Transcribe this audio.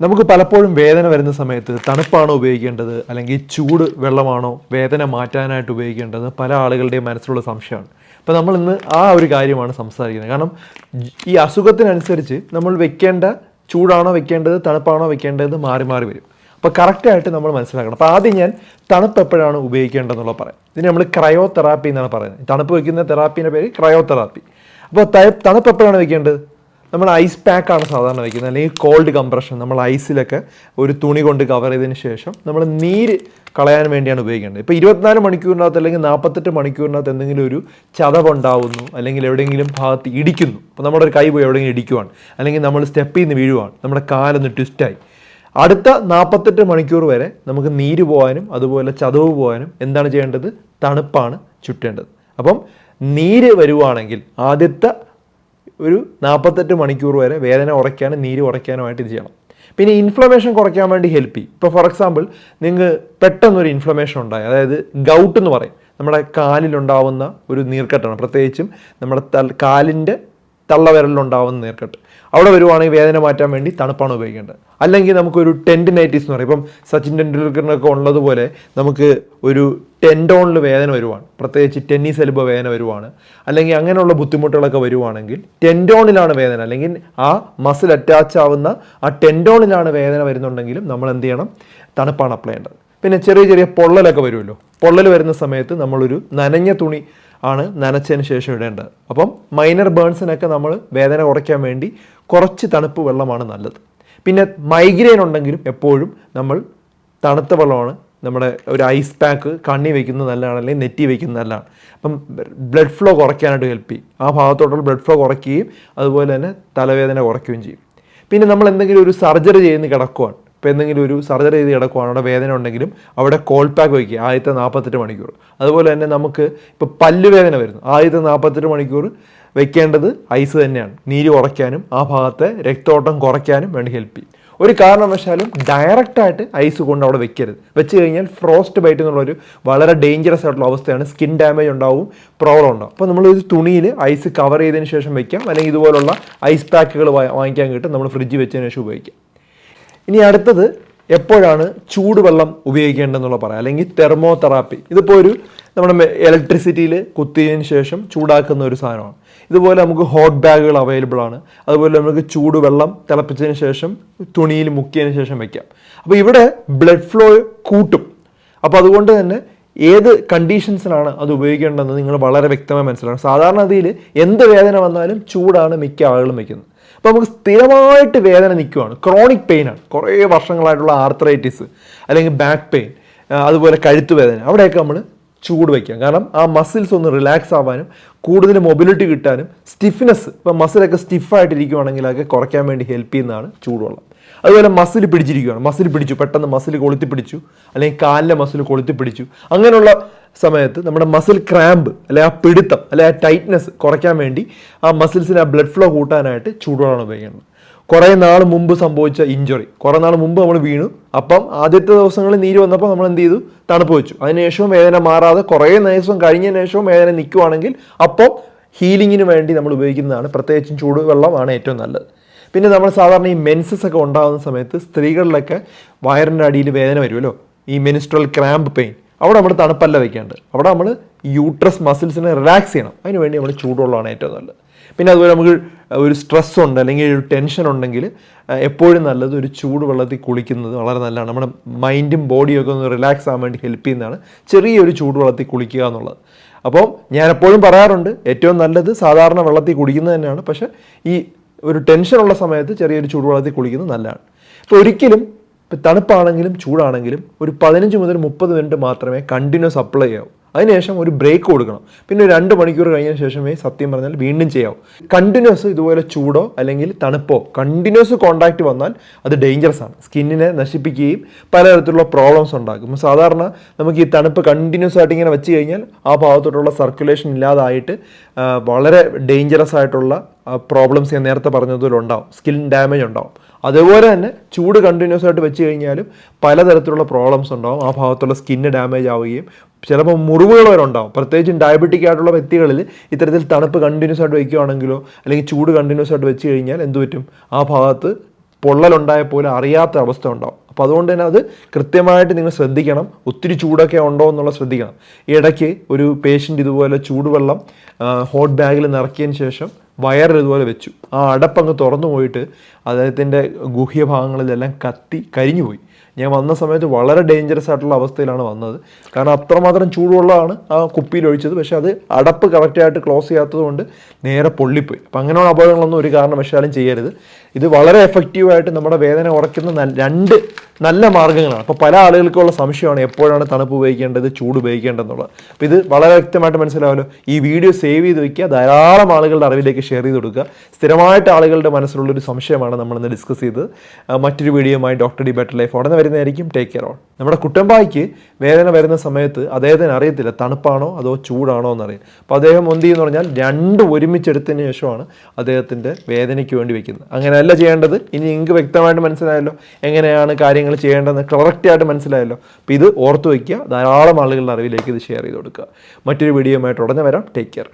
നമുക്ക് പലപ്പോഴും വേദന വരുന്ന സമയത്ത് തണുപ്പാണോ ഉപയോഗിക്കേണ്ടത്? അല്ലെങ്കിൽ ചൂട് വെള്ളമാണോ വേദന മാറ്റാനായിട്ട് ഉപയോഗിക്കേണ്ടത്? പല ആളുകളുടെയും മനസ്സിലുള്ള സംശയമാണ്. അപ്പോൾ നമ്മൾ ഇന്ന് ആ ഒരു കാര്യമാണ് സംസാരിക്കുന്നത്. കാരണം ഈ അസുഖത്തിനനുസരിച്ച് നമ്മൾ വെക്കേണ്ട ചൂടാണോ വെക്കേണ്ടത് തണുപ്പാണോ വെക്കേണ്ടത് മാറി മാറി വരും. അപ്പോൾ കറക്റ്റായിട്ട് നമ്മൾ മനസ്സിലാക്കണം. അപ്പോൾ ആദ്യം ഞാൻ തണുപ്പ് എപ്പോഴാണ് ഉപയോഗിക്കേണ്ടതെന്നുള്ളത് പറയാം. ഇതിന് നമ്മൾ ക്രയോ തെറാപ്പി എന്നാണ് പറയുന്നത്. തണുപ്പ് വയ്ക്കുന്ന തെറാപ്പീന്റെ പേര് ക്രയോ തെറാപ്പി അപ്പോൾ തണുപ്പ് എപ്പോഴാണ് വെക്കേണ്ടത്? നമ്മൾ ഐസ് പാക്കാണ് സാധാരണ വയ്ക്കുന്നത് അല്ലെങ്കിൽ കോൾഡ് കംപ്രഷൻ നമ്മൾ ഐസിലൊക്കെ ഒരു തുണി കൊണ്ട് കവർ ചെയ്തതിന് ശേഷം നമ്മൾ നീര് കളയാൻ വേണ്ടിയാണ് ഉപയോഗിക്കേണ്ടത്. ഇപ്പോൾ ഇരുപത്തിനാല് മണിക്കൂറിനകത്ത് അല്ലെങ്കിൽ നാൽപ്പത്തെട്ട് മണിക്കൂറിനകത്ത് എന്തെങ്കിലും ഒരു ചതവുണ്ടാവുന്നു അല്ലെങ്കിൽ എവിടെയെങ്കിലും ഭാഗത്ത് ഇടിക്കുന്നു. അപ്പോൾ നമ്മുടെ ഒരു കൈ പോയി എവിടെയെങ്കിലും ഇടിക്കുവാണ്. അല്ലെങ്കിൽ നമ്മൾ സ്റ്റെപ്പിൽ നിന്ന് വീഴുവാണ്. നമ്മുടെ കാലൊന്ന് ട്വിസ്റ്റായി അടുത്ത നാൽപ്പത്തെട്ട് മണിക്കൂർ വരെ നമുക്ക് നീര് പോകാനും അതുപോലെ ചതവ് പോകാനും എന്താണ് ചെയ്യേണ്ടത്? തണുപ്പാണ് ചുറ്റേണ്ടത്. അപ്പം നീര് വരുവാണെങ്കിൽ ആദ്യത്തെ ഒരു നാൽപ്പത്തെട്ട് മണിക്കൂർ വരെ വേദന ഉറയ്ക്കാനും നീര് ഉറയ്ക്കാനുമായിട്ട് ഇത് ചെയ്യണം. പിന്നെ ഇൻഫ്ലമേഷൻ കുറയ്ക്കാൻ വേണ്ടി ഹെൽപ്പ് ചെയ്യും. ഇപ്പോൾ ഫോർ എക്സാമ്പിൾ നിങ്ങൾക്ക് പെട്ടെന്നൊരു ഇൻഫ്ലമേഷൻ ഉണ്ടായി. അതായത് ഗൗട്ട് എന്ന് പറയും. നമ്മുടെ കാലിലുണ്ടാവുന്ന ഒരു നീർക്കെട്ടാണ്. പ്രത്യേകിച്ചും നമ്മുടെ തൽ കാലിന്റെ തള്ളവിരലിലുണ്ടാവുന്ന നീർക്കെട്ട്. അവിടെ വരുവാണെങ്കിൽ വേദന മാറ്റാൻ വേണ്ടി തണുപ്പാണ് ഉപയോഗിക്കേണ്ടത്. അല്ലെങ്കിൽ നമുക്കൊരു ടെൻഡിനൈറ്റിസ് എന്ന് പറയും. ഇപ്പം സച്ചിൻ ടെണ്ടുൽക്കറിനൊക്കെ ഉള്ളതുപോലെ നമുക്ക് ഒരു ടെൻഡോണിൽ വേദന വരുവാണ്. പ്രത്യേകിച്ച് ടെന്നീസ് എലുബ വേദന വരുവാണ്. അല്ലെങ്കിൽ അങ്ങനെയുള്ള ബുദ്ധിമുട്ടുകളൊക്കെ വരുവാണെങ്കിൽ ടെൻഡോണിലാണ് വേദന. അല്ലെങ്കിൽ ആ മസിൽ അറ്റാച്ച് ആവുന്ന ആ ടെൻഡോണിലാണ് വേദന വരുന്നുണ്ടെങ്കിലും നമ്മൾ എന്ത് ചെയ്യണം? തണുപ്പാണ് അപ്ലൈ ചെയ്യേണ്ടത്. പിന്നെ ചെറിയ ചെറിയ പൊള്ളലൊക്കെ വരുമല്ലോ. പൊള്ളൽ വരുന്ന സമയത്ത് നമ്മളൊരു നനഞ്ഞ തുണി ആണ് നനച്ചതിന് ശേഷം ഇടേണ്ടത്. അപ്പം മൈനർ ബേൺസിനൊക്കെ നമ്മൾ വേദന കുറയ്ക്കാൻ വേണ്ടി കുറച്ച് തണുപ്പ് വെള്ളമാണ് നല്ലത്. പിന്നെ മൈഗ്രെയിൻ ഉണ്ടെങ്കിലും എപ്പോഴും നമ്മൾ തണുത്ത വെള്ളമാണ് നമ്മുടെ ഒരു ഐസ് പാക്ക് കണ്ണി വെക്കുന്നത് നല്ലതാണ് അല്ലെങ്കിൽ നെറ്റി വെക്കുന്നത് നല്ലതാണ്. അപ്പം ബ്ലഡ് ഫ്ലോ കുറയ്ക്കാനായിട്ട് ഹെൽപ്പ് ചെയ്യും. ആ ഭാഗത്തോട്ടുള്ള ബ്ലഡ് ഫ്ലോ കുറയ്ക്കുകയും അതുപോലെ തന്നെ തലവേദന കുറയ്ക്കുകയും ചെയ്യും. പിന്നെ നമ്മൾ എന്തെങ്കിലും ഒരു സർജറി ചെയ്യുന്ന കിടക്കുവാണ്. ഇപ്പോൾ എന്തെങ്കിലും ഒരു സർജറി ചെയ്ത് കിടക്കുവാണ് അവിടെ വേദന ഉണ്ടെങ്കിലും അവിടെ കോൾ പാക്ക് വയ്ക്കുക ആദ്യത്തെ നാൽപ്പത്തെട്ട് മണിക്കൂർ. അതുപോലെ തന്നെ നമുക്ക് ഇപ്പോൾ പല്ലുവേദന വരുന്നു. ആദ്യത്തെ നാൽപ്പത്തെട്ട് മണിക്കൂർ വെക്കേണ്ടത് ഐസ് തന്നെയാണ്. നീര് കുറയ്ക്കാനും ആ ഭാഗത്തെ രക്തോട്ടം കുറയ്ക്കാനും വേണ്ടി ഹെൽപ്പ് ചെയ്യും. ഒരു കാരണവശാലും ഡയറക്റ്റായിട്ട് ഐസ് കൊണ്ട് അവിടെ വെക്കരുത്. വെച്ച് കഴിഞ്ഞാൽ ഫ്രോസ്റ്റ് ബൈറ്റ് എന്നുള്ളൊരു വളരെ ഡേഞ്ചറസ് ആയിട്ടുള്ള അവസ്ഥയാണ്. സ്കിൻ ഡാമേജ് ഉണ്ടാവും പ്രോബ്ലം ഉണ്ടാവും. അപ്പോൾ നമ്മൾ ഒരു തുണിയിൽ ഐസ് കവർ ചെയ്തതിന് ശേഷം വെക്കാം. അല്ലെങ്കിൽ ഇതുപോലുള്ള ഐസ് പാക്കുകൾ വാങ്ങിക്കാൻ കിട്ടും. നമ്മൾ ഫ്രിഡ്ജ് വെച്ചതിന് ശേഷം ഉപയോഗിക്കാം. ഇനി അടുത്തത് എപ്പോഴാണ് ചൂടുവെള്ളം ഉപയോഗിക്കേണ്ടതെന്നുള്ള പറയാം. അല്ലെങ്കിൽ തെർമോ തെറാപ്പി ഇതിപ്പോൾ ഒരു നമ്മുടെ ഇലക്ട്രിസിറ്റിയിൽ കുത്തിയതിന് ശേഷം ചൂടാക്കുന്ന ഒരു സാധനമാണ്. ഇതുപോലെ നമുക്ക് ഹോട്ട് ബാഗുകൾ അവൈലബിൾ ആണ്. അതുപോലെ നമുക്ക് ചൂടുവെള്ളം തിളപ്പിച്ചതിന് ശേഷം തുണിയിൽ മുക്കിയതിന് ശേഷം വയ്ക്കാം അപ്പോൾ ഇവിടെ ബ്ലഡ് ഫ്ലോ കൂട്ടും. അപ്പോൾ അതുകൊണ്ട് തന്നെ ഏത് കണ്ടീഷൻസിലാണ് അത് ഉപയോഗിക്കേണ്ടതെന്ന് നിങ്ങൾ വളരെ വ്യക്തമായി മനസ്സിലാക്കണം. സാധാരണ അതിൽ എന്ത് വേദന വന്നാലും ചൂടാണ് മിക്ക ആളുകളും വെക്കുന്നത്. അപ്പോൾ നമുക്ക് സ്ഥിരമായിട്ട് വേദന നിൽക്കുവാണ് ക്രോണിക് പെയിനാണ് കുറേ വർഷങ്ങളായിട്ടുള്ള ആർത്രൈറ്റിസ് അല്ലെങ്കിൽ ബാക്ക് പെയിൻ അതുപോലെ കഴുത്ത് വേദന. അവിടെയൊക്കെ നമ്മൾ ചൂട് വയ്ക്കാം കാരണം ആ മസിൽസ് ഒന്ന് റിലാക്സ് ആവാനും കൂടുതൽ മൊബിലിറ്റി കിട്ടാനും സ്റ്റിഫ്നെസ് ഇപ്പം മസിലൊക്കെ സ്റ്റിഫായിട്ടിരിക്കുവാണെങ്കിൽ അതൊക്കെ കുറയ്ക്കാൻ വേണ്ടി ഹെൽപ്പ് ചെയ്യുന്നതാണ് ചൂടുവെള്ളം. അതുപോലെ മസിൽ പിടിച്ചിരിക്കുകയാണ്. മസിൽ പിടിച്ചു പെട്ടെന്ന് മസിൽ കൊളുത്തി പിടിച്ചു അല്ലെങ്കിൽ കാലിലെ മസിൽ കൊളുത്തി പിടിച്ചു അങ്ങനെയുള്ള സമയത്ത് നമ്മുടെ മസിൽ ക്രാമ്പ് അല്ലെ ആ പിടുത്തം അല്ലെ ആ ടൈറ്റ്നെസ് കുറയ്ക്കാൻ വേണ്ടി ആ മസിൽസിന് ആ ബ്ലഡ് ഫ്ലോ കൂട്ടാനായിട്ട് ചൂടുവെള്ളം ഉപയോഗിക്കുന്നത് കുറേ നാൾ മുമ്പ് സംഭവിച്ച ഇഞ്ചുറി കുറേ നാൾ മുമ്പ് നമ്മൾ വീണു. അപ്പം ആദ്യത്തെ ദിവസങ്ങളിൽ നീര് വന്നപ്പോൾ നമ്മൾ എന്ത് ചെയ്തു? തണുപ്പ് വെച്ചു. അതിനുശേഷവും വേദന മാറാതെ കുറേ ദിവസം കഴിഞ്ഞതിന് ശേഷവും വേദന നിൽക്കുവാണെങ്കിൽ അപ്പം ഹീലിങ്ങിന് വേണ്ടി നമ്മൾ ഉപയോഗിക്കുന്നതാണ്. പ്രത്യേകിച്ചും ചൂടുവെള്ളമാണ് ഏറ്റവും നല്ലത്. പിന്നെ നമ്മൾ സാധാരണ ഈ മെൻസസ് ഒക്കെ ഉണ്ടാകുന്ന സമയത്ത് സ്ത്രീകളിലൊക്കെ വയറിന്റെ അടിയിൽ വേദന വരുമല്ലോ. ഈ മെനിസ്ട്രൽ ക്രാമ്പ് പെയിൻ അവിടെ നമ്മൾ തണുപ്പല്ല വയ്ക്കാണ്ട് അവിടെ നമ്മൾ യൂട്രസ് മസിൽസിനെ റിലാക്സ് ചെയ്യണം. അതിനുവേണ്ടി നമ്മൾ ചൂടുവെള്ളമാണ് ഏറ്റവും നല്ലത്. പിന്നെ അതുപോലെ നമുക്ക് ഒരു സ്ട്രെസ് ഉണ്ട് അല്ലെങ്കിൽ ഒരു ടെൻഷൻ ഉണ്ടെങ്കിൽ എപ്പോഴും നല്ലത് ഒരു ചൂട് വെള്ളത്തിൽ കുളിക്കുന്നത് വളരെ നല്ലതാണ്. നമ്മുടെ മൈൻഡും ബോഡിയും ഒക്കെ ഒന്ന് റിലാക്സ് ആകാൻ വേണ്ടി ഹെൽപ്പ് ചെയ്യുന്നതാണ് ചെറിയൊരു ചൂടുവെള്ളത്തിൽ കുളിക്കുക എന്നുള്ളത്. അപ്പോൾ ഞാൻ എപ്പോഴും പറയാറുണ്ട് ഏറ്റവും നല്ലത് സാധാരണ വെള്ളത്തിൽ കുടിക്കുന്നത് തന്നെയാണ്. പക്ഷേ ഈ ഒരു ടെൻഷനുള്ള സമയത്ത് ചെറിയൊരു ചൂടുവെള്ളത്തിൽ കുളിക്കുന്നത് നല്ലതാണ്. ഇപ്പോൾ ഒരിക്കലും ഇപ്പം തണുപ്പാണെങ്കിലും ചൂടാണെങ്കിലും ഒരു പതിനഞ്ച് മുതൽ മുപ്പത് മിനിറ്റ് മാത്രമേ കണ്ടിന്യൂസ് അപ്ലൈ ചെയ്യാവൂ. അതിനുശേഷം ഒരു ബ്രേക്ക് കൊടുക്കണം. പിന്നെ രണ്ട് മണിക്കൂർ കഴിഞ്ഞതിന് ശേഷമേ സത്യം പറഞ്ഞാൽ വീണ്ടും ചെയ്യാവും. കണ്ടിന്യൂസ് ഇതുപോലെ ചൂടോ അല്ലെങ്കിൽ തണുപ്പോ കണ്ടിന്യൂസ് കോണ്ടാക്ട് വന്നാൽ അത് ഡേഞ്ചറസ് ആണ്. സ്കിന്നിനെ നശിപ്പിക്കുകയും പലതരത്തിലുള്ള പ്രോബ്ലംസ് ഉണ്ടാക്കും. സാധാരണ നമുക്ക് ഈ തണുപ്പ് കണ്ടിന്യൂസ് ആയിട്ട് ഇങ്ങനെ വെച്ച് കഴിഞ്ഞാൽ ആ ഭാഗത്തോട്ടുള്ള സർക്കുലേഷൻ ഇല്ലാതായിട്ട് വളരെ ഡേഞ്ചറസ് ആയിട്ടുള്ള പ്രോബ്ലംസ് ഞാൻ നേരത്തെ പറഞ്ഞതുപോലെ ഉണ്ടാവും. സ്കിൻ ഡാമേജ് ഉണ്ടാവും. അതുപോലെ തന്നെ ചൂട് കണ്ടിന്യൂസ് ആയിട്ട് വെച്ച് കഴിഞ്ഞാലും പലതരത്തിലുള്ള പ്രോബ്ലംസ് ഉണ്ടാവും. ആ ഭാഗത്തുള്ള സ്കിന്ന് ഡാമേജ് ആവുകയും ചിലപ്പോൾ മുറിവുകൾ വരെ ഉണ്ടാവും. പ്രത്യേകിച്ചും ഡയബറ്റിക് ആയിട്ടുള്ള വ്യക്തികളിൽ ഇത്തരത്തിൽ തണുപ്പ് കണ്ടിന്യൂസ് ആയിട്ട് വയ്ക്കുകയാണെങ്കിലോ അല്ലെങ്കിൽ ചൂട് കണ്ടിന്യൂസ് ആയിട്ട് വെച്ച് കഴിഞ്ഞാൽ എന്തു പറ്റും? ആ ഭാഗത്ത് പൊള്ളലുണ്ടായ പോലെ അറിയാത്ത അവസ്ഥ ഉണ്ടാവും. അപ്പോൾ അതുകൊണ്ട് തന്നെ അത് കൃത്യമായിട്ട് നിങ്ങൾ ശ്രദ്ധിക്കണം. ഒത്തിരി ചൂടൊക്കെ ഉണ്ടോ എന്നുള്ള ശ്രദ്ധിക്കണം. ഇടയ്ക്ക് ഒരു പേഷ്യന്റ് ഇതുപോലെ ചൂടുവെള്ളം ഹോട്ട് ബാഗിൽ നിറക്കിയതിന് ശേഷം വയറിൽ ഇതുപോലെ വെച്ചു. ആ അടപ്പങ്ങ് തുറന്നു പോയിട്ട് അദ്ദേഹത്തിന്റെ ഗുഹ്യ ഭാഗങ്ങളിലെല്ലാം കത്തി കരിഞ്ഞു പോയി ഞാൻ വന്ന സമയത്ത് വളരെ ഡേഞ്ചറസ് ആയിട്ടുള്ള അവസ്ഥയിലാണ് വന്നത്. കാരണം അത്രമാത്രം ചൂടുവെള്ളമാണ് ആ കുപ്പിയിൽ ഒഴിച്ചത്. പക്ഷെ അത് അടപ്പ് കറക്റ്റായിട്ട് ക്ലോസ് ചെയ്യാത്തത് കൊണ്ട് നേരെ പൊള്ളിപ്പോയി. അപ്പം അങ്ങനെയുള്ള അപകടങ്ങളൊന്നും ഒരു കാരണവശാലും ചെയ്യരുത്. ഇത് വളരെ എഫക്റ്റീവായിട്ട് നമ്മുടെ വേദന കുറയ്ക്കുന്ന രണ്ട് നല്ല മാർഗങ്ങളാണ് അപ്പോൾ പല ആളുകൾക്കുള്ള സംശയമാണ് എപ്പോഴാണ് തണുപ്പ് ഉപയോഗിക്കേണ്ടത് ചൂട് ഉപയോഗിക്കേണ്ടതെന്നുള്ളത്. അപ്പോൾ ഇത് വളരെ വ്യക്തമായിട്ട് മനസ്സിലാവുമല്ലോ ഈ വീഡിയോ സേവ് ചെയ്ത് വെക്കുക ധാരാളം ആളുകളുടെ അറിവിലേക്ക് ഷെയർ ചെയ്ത് കൊടുക്കുക. സ്ഥിരമായിട്ട് ആളുകളുടെ മനസ്സിലുള്ളൊരു സംശയമാണ് നമ്മളിന്ന് ഡിസ്കസ് ചെയ്തത്. മറ്റൊരു വീഡിയോയുമായി ഡോക്ടർ ഡി ബെറ്റർ ലൈഫ് ഉടനെ വരുന്നതായിരിക്കും ടേക്ക് കെയർ ഓൾ നമ്മുടെ കുട്ടമ്പായിക്ക് വേദന വരുന്ന സമയത്ത് അദ്ദേഹത്തിന് അറിയത്തില്ല തണുപ്പാണോ അതോ ചൂടാണോ എന്നറിയാം അപ്പോൾ അദ്ദേഹം എന്ത് ചെയ്യുന്നു പറഞ്ഞാൽ രണ്ട് ഒരുമിച്ചെടുത്തതിന് ശേഷമാണ് അദ്ദേഹത്തിന്റെ വേദനയ്ക്ക് വേണ്ടി വെക്കുന്നത്. അങ്ങനെയല്ല ചെയ്യേണ്ടത്. ഇനി നിങ്ങൾക്ക് വ്യക്തമായിട്ട് മനസ്സിലായല്ലോ എങ്ങനെയാണ് കാര്യങ്ങൾ ചെയ്യേണ്ടതെന്ന് കറക്റ്റായിട്ട് മനസ്സിലായല്ലോ. അപ്പോൾ ഇത് ഓർത്ത് വയ്ക്കുക ധാരാളം ആളുകളുടെ അറിവിലേക്ക് ഇത് ഷെയർ ചെയ്ത് കൊടുക്കുക. മറ്റൊരു വീഡിയോയുമായിട്ട് ഉടനെ വരാം. Take care